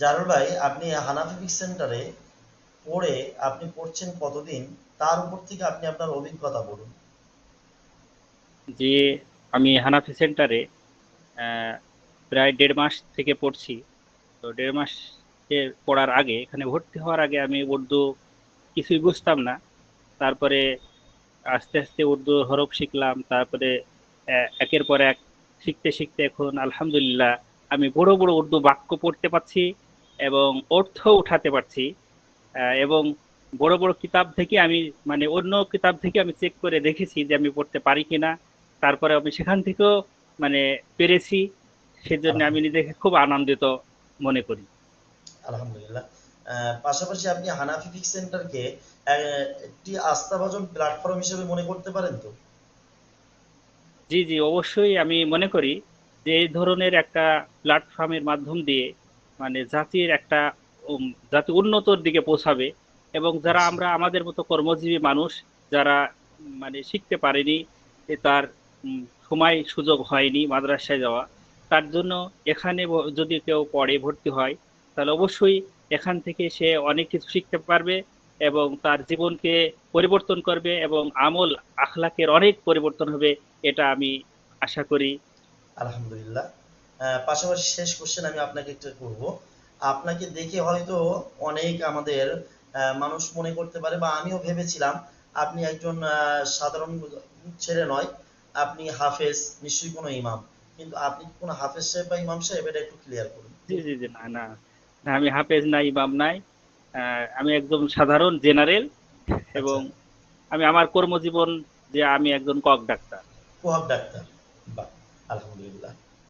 জারুল ভাই, আপনি হানাফি ফিক সেন্টারে পড়ে আপনি পড়ছেন কতদিন? তার উপর থেকে আপনি আপনার অভিজ্ঞতা বলুন। যে আমি হানাফি সেন্টারে প্রায় দেড় মাস থেকে পড়ছি। তো দেড় মাস পড়ার আগে, এখানে ভর্তি হওয়ার আগে আমি উর্দু কিছুই বুঝতাম না। তারপরে আস্তে আস্তে উর্দু হরফ শিখলাম। তারপরে একের পর এক শিখতে শিখতে এখন আলহামদুলিল্লাহ আমি বড় বড় উর্দু বাক্য পড়তে পারছি। এবং অর্থ উঠাতে পারছি এবং বড় বড় কিতাব থেকে আমি মানে অন্য কিতাব থেকে আমি চেক করে দেখেছি যে আমি পড়তে পারি কিনা। তারপরে আমি সেখান থেকেও মানে পেরেছি সেজন্য আমি নিজেকে খুব আনন্দিত মনে করি। আলহামদুলিল্লাহ। পাশাপাশি আপনি হানাফি ফিক সেন্টারকে একটি আস্থাভাজন প্ল্যাটফর্ম হিসেবে মনে করতে পারেন তো? জি জি অবশ্যই আমি মনে করি যে এই ধরনের একটা প্ল্যাটফর্মের মাধ্যম দিয়ে মানে জাতির একটা জাতি উন্নতর দিকে পৌঁছাবে এবং যারা আমরা আমাদের মতো কর্মজীবী মানুষ যারা মানে শিখতে পারেনি তার সময় সুযোগ হয়নি মাদ্রাসায় যাওয়া তার জন্য এখানে যদি কেউ পড়ে ভর্তি হয় তাহলে অবশ্যই এখান থেকে সে অনেক কিছু শিখতে পারবে এবং তার জীবনকে পরিবর্তন করবে এবং আমল আখলাকের অনেক পরিবর্তন হবে এটা আমি আশা করি। আলহামদুলিল্লাহ। পাশাপাশি শেষ কোশ্চেন আমি আপনাকে একটা করব। আপনাকে দেখে হয়তো অনেক আমাদের আহ, মানুষ মনে করতে পারে বা আমিও ভেবেছিলাম আপনি একজন আহ, সাধারণ ছেলে নয় আপনি হাফেজ নিশ্চয়ই কোনো ইমাম। কিন্তু আপনি কি কোনো হাফেজ সাহেব বা ইমাম সাহেব? এটা একটু ক্লিয়ার করুন। জি জি জি না না। না, আমি হাফেজ নাই ইমাম নাই। আহ, আমি একদম সাধারণ জেনারেল এবং আমি আমার কর্মজীবন যে আমি একজন কক ডাক্তার। Cock doctor. বাহ আলহামদুলিল্লাহ।